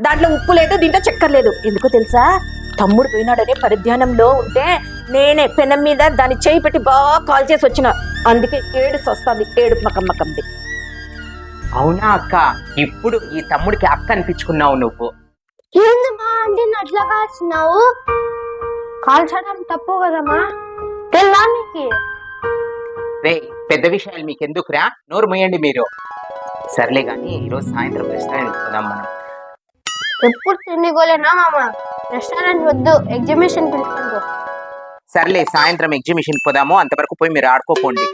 దాంట్లో ఉప్పు లేదు దీంట్లో చక్కెర లేదు. ఎందుకో తెలుసా? తమ్ముడు పోయినాడనే పరిధ్యానంలో ఉంటే నేనే పెనం మీద దాన్ని చేయి పెట్టి బాగా కాల్ చేసి వచ్చిన. అందుకే ఏడుసు వస్తుంది ఏడు మకం మకంది. అవునా అక్క? ఇప్పుడు ఈ తమ్ముడికి అక్క అనిపించుకున్నావు నువ్వు. ఏంది మా అంటే అట్లా కాల్చినావు కాల్చడం తప్పు కదమ్మా? తెల్లా నీకు? రే పెద్ద విషయాలు మీకు ఎందుకురా నోరు మూయండి మీరు. సర్లే గాని ఈరోజు సాయంత్రం రెస్టారెంట్ పోదాం మనం. ఎప్పుడు తిండిగోలేనా మామ? రెస్టారెంట్ వద్దు ఎగ్జిబిషన్ పిలుచుకుంటూ సర్లే సాయంత్రం ఎగ్జిబిషన్ పోదాము అంతవరకు పోయి మీరు ఆడుకోపోండి.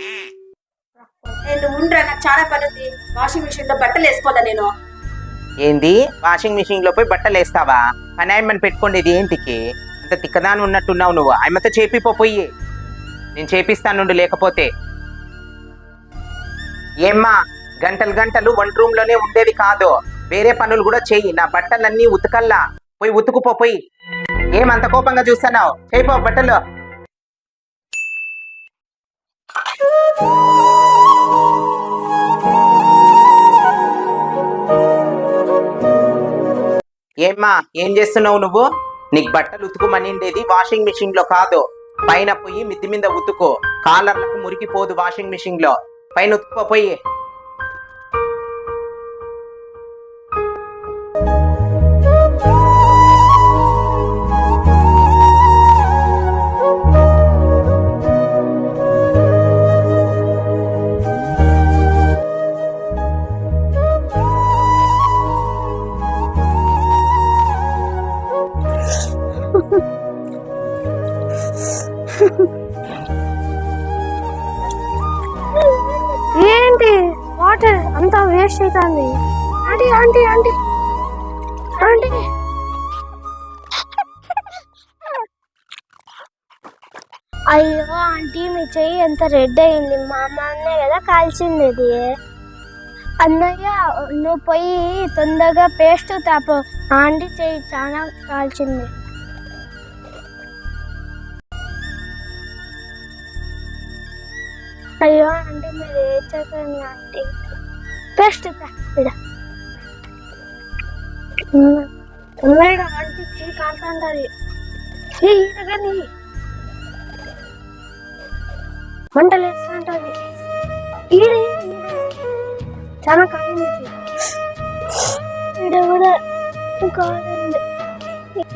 నేను ఉండరా నాకు చాలా పని ఉంది వాషింగ్ మిషన్లో బట్టలు వేసుకోదా నేను? ఏంది? వాషింగ్ మిషన్లో పోయి బట్టలు వేస్తావా? పని ఆయమ్మని పెట్టుకోండి ఏంటికి? అంత తిక్కదాని ఉన్నట్టున్నావు నువ్వు. ఆయమ్మతో చేపిపో పోయి. నేను చేపిస్తానుండు లేకపోతే. ఏమ్మా గంటలు గంటలు వంట రూమ్లోనే ఉండేది కాదు. వేరే పనులు కూడా చెయ్యి నా బట్టలన్నీ ఉతకల్లా. పోయి ఉతుకుపో పోయి. ఏమంత కోపంగా చూస్తున్నావు? చేయిపో బట్టలు. ఏమ్మా ఏం చేస్తున్నావు నువ్వు? నీకు బట్టలు ఉతుకుమనిండేది వాషింగ్ మిషన్లో కాదు. పైన పోయి మిద్ది మీద ఉతుకు. కాలర్లకు మురికిపోదు వాషింగ్ మిషన్లో పైన ఉతుకుపోయి ఏంటి? వాటర్ అంతా వేస్ట్ అవుతుంది. Aunty aunty aunty. ఆంటీ. అయ్యో ఆంటీ మీ చెయ్యి ఎంత రెడ్ అయింది. మా అమ్మ అన్నే కదా కాల్చింది. ఇది అన్నయ్య నువ్వు పోయి తొందరగా పేస్ట్ తాపు. ఆంటీ చెయ్యి చాలా కాల్చింది. అయ్యో అంటే మీరు ఏ చెప్పండి ఆంటీ పేస్ట్ ఇక్కడ. ఉన్నాడు ఆంటీ చెయ్యి కాల్తుంటది కానీ మంటలు వేస్తుంటది ఈడే ఈడే. చాలా కాలింది ఈడ కూడా కాలింది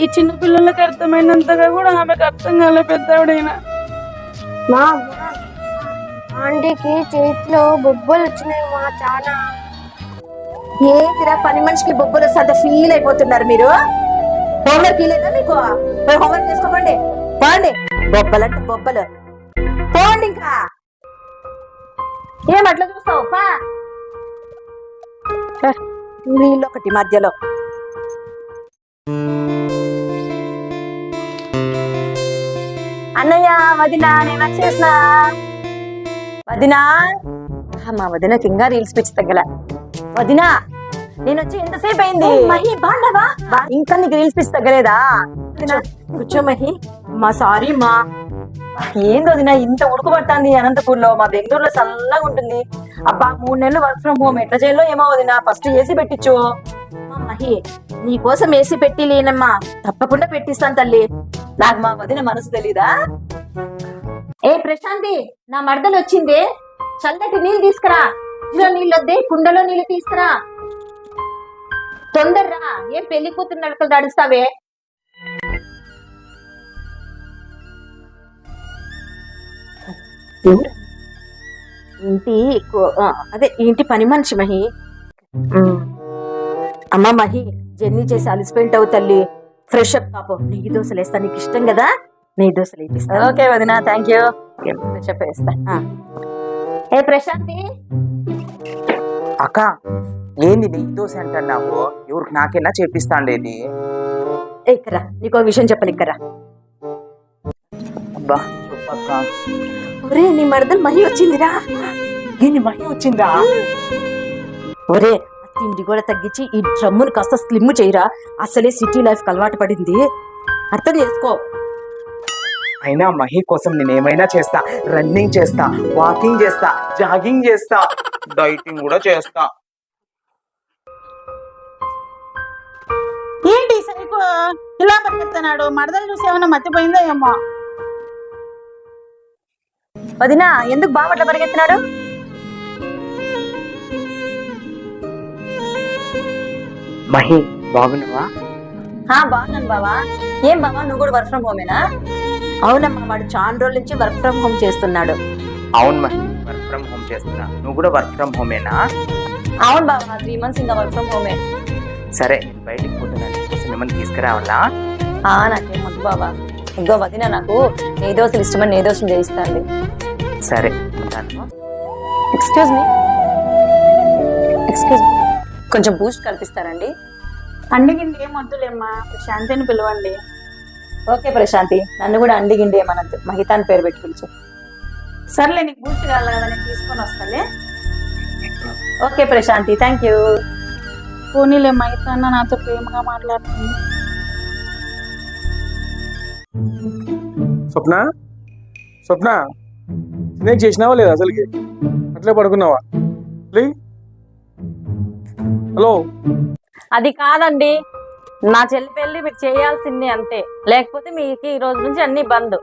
ఈ చిన్న పిల్లలకి అర్థమైనంతగా కూడా ఆమెకు అర్థం కాలే పెద్దవిడైనా. మా ఆంటీకి చేతిలో బొబ్బలు వచ్చినాయమ్మా చాలా ఏంటిరా పని మనిషికి బొబ్బలు వస్తే అంత ఫీల్ అయిపోతున్నారు మీరు? హోంవర్క్ లేదా మీకు? పోయి హోంవర్క్ చేసుకోకండి పోండి. బొబ్బలంటే బొబ్బలు. పోండి ఇంకా. ఏం అట్లా చూస్తావు? పా. నీళ్ళు ఒకటి మధ్యలో. అన్నయ్య వదినా నేను వచ్చేసినా వదినా. మా వదినకి ఇంకా రీల్స్ పిచ్చి తగ్గల. వదినా నేను వచ్చి ఎంతసేపు అయింది. మహి బాండవా ఇంకా నీకు రీల్స్ పిచ్చి తగ్గలేదా? కూర్చో మహి. మా సారీ మా. ఏంది వదినా ఇంత ఉడకబడుతుంది అనంతపూర్లో మా బెంగళూరులో చల్లగా ఉంటుంది. అబ్బా మూడు నెలలు వర్క్ ఫ్రమ్ హోమ్ ఎట్లా చేయాలో ఏమో వదినా ఫస్ట్ ఏసీ పెట్టించు. మహి నీ కోసం ఏసీ పెట్టి లేనమ్మా. తప్పకుండా పెట్టిస్తాను తల్లి. నాకు మా వదిన మనసు తెలీదా? ఏ ప్రశాంతి నా మరదలు వచ్చింది చల్లటి నీళ్ళు తీసుకురా. ఇంట్లో నీళ్ళు వద్దే కుండలో నీళ్ళు తీసుకురా. తొందరరా ఏం పెళ్ళి కూతురు నడకలు నడుస్తావే ఇంటి అదే ఇంటి పని మనిషి మహి. అమ్మ మహి జర్నీ చేసి అలసిపోయింటావు తల్లి. ఫ్రెష్ అప్ కాపో నెయ్యి దోశలు వేస్తా నీకు ఇష్టం కదా? నెయ్యి దోశలు వేపిస్తా ఓకే వదినా థ్యాంక్ యూ ఆ. ఏ ప్రశాంతి? అక్క ఏంది నెయ్యి దోశ అంటున్నావు ఎవరికి నాకేనా చేపిస్తాండేది? ఏ ఇక్కరా నీకో విషయం చెప్పాలి ఇక్కరా అబ్బా చెప్పక్క. ఒరే నీ మరదలు మహి వచ్చిందిరా. ఏంది మహి వచ్చిందా? ఒరే ఆ తిండి కూడా తగ్గించి ఈ డ్రమ్ముని కాస్త స్లిమ్ చేయరా. అసలే సిటీ లైఫ్ అలవాటు పడింది. అర్థం చేసుకో. అయినా మహి కోసం నేను ఏమైనా చేస్తా. రన్నింగ్ చేస్తా వాకింగ్ చేస్తా జాగింగ్ చేస్తా డైటింగ్ కూడా చేస్తా. ఎందుకు ఇలా పరిగెత్తున్నాడు? మరదలు చూసి ఏమన్నా మర్చిపోయిందో ఏమో. వదినా ఎందుకు బావ అట్లా పరిగెత్తినాడు మహి బాగున్నావా? హా బాగున్నాను బావా. ఏం బావా నువ్వు కూడా వర్క్ ఫ్రమ్ హోమేనా? అవునమ్మా వాడు చాలా రోజుల నుంచి వర్క్ ఫ్రమ్ హోమ్ చేస్తున్నాడు. అవును మహి వర్క్ ఫ్రమ్ హోమ్ చేస్తున్నా. నువ్వు కూడా వర్క్ ఫ్రమ్ హోమేనా? అవును బావా త్రీ మంత్స్ ఇంకా వర్క్ ఫ్రమ్ హోమే. సరే నేను బయటికి పోతున్నాను సినిమాని తీసుకురావాలా? ఆ నాకేం వద్దు బావా. ఇంకో వదిన నాకు ఏ దోశలు ఇష్టమని ఏ దోశలు చేయిస్తాంది. సరే ఉంటాను. ఎక్స్క్యూజ్ మీ ఎక్స్క్యూజ్ కొంచెం బూస్ట్ కల్పిస్తారండి అండిగిండి ఏం వద్దులేమ్మా. శాంతిని పిలవండి. ఓకే ప్రశాంతి. నన్ను కూడా అండిగిండి ఏమనద్దు. మహితాన్ పేరు పెట్టి పిలుచు సర్లే నీకు బూస్ట్ కావాలి కదా నేను తీసుకొని వస్తాలే. ఓకే ప్రశాంతి థ్యాంక్ యూ పోనీలే మైతన్న నాతో ప్రేమగా మాట్లాడుతుంది. స్వప్న? స్వప్న? నేను చేసినావా లేదా అసలుకి? అట్లే పడుకున్నావా? హలో? అది కాదండి. నా చెల్లి పెళ్ళి మీరు చేయాల్సిందే అంతే. లేకపోతే మీకు ఈ రోజు నుంచి అన్ని బంద్.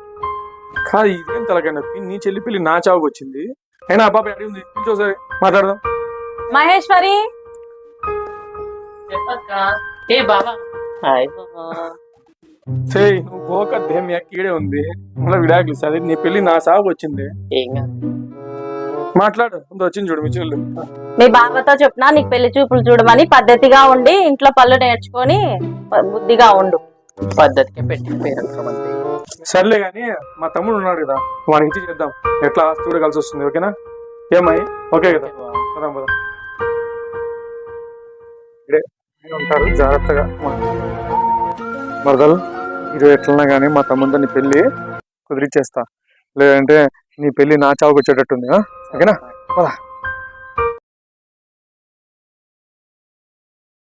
కాదు ఇదేం తలకాయ నొప్పి? నీ చెల్లి పిల్లి నా చావుకు వచ్చింది. అయినా ఎక్కడి ఉంది పిలిచోసారి మాట్లాడదాం. మహేశ్వరి! ఏ బాబా? హాయ్ బాబా. సే నువ్వు గోక దేహం ఎక్కడే ఉంది. మళ్ళీ విడాకులు సరే నీ పెళ్ళి నా సాగు వచ్చింది. ఏం కాదు. మాట్లాడు. వచ్చింది చూడు మీ బావతో చెప్పినా నీకు పెళ్ళి చూపులు చూడమని పద్ధతిగా ఉండి ఇంట్లో పళ్ళు నేర్చుకొని బుద్ధిగా ఉండు. పద్ధతిగా పెట్టి పేరు మంది సర్లే కానీ మా తమ్ముడు ఉన్నాడు కదా వానికి ఇచ్చి చేద్దాం. ఎట్లా? ఆస్తి కూడా కలిసి వస్తుంది ఓకేనా? ఏమై ఓకే కదా. పదాం పదాం. ఇక్కడే ఉంటారు జాగ్రత్తగా మరదలు ఇది ఎట్లన్నా కానీ మా తమ్ముడితో పెళ్ళి కుదిరిచ్చేస్తా. లేదంటే నీ పెళ్ళి నా చావుకు వచ్చేటట్టుంది ఓకేనా? పదా.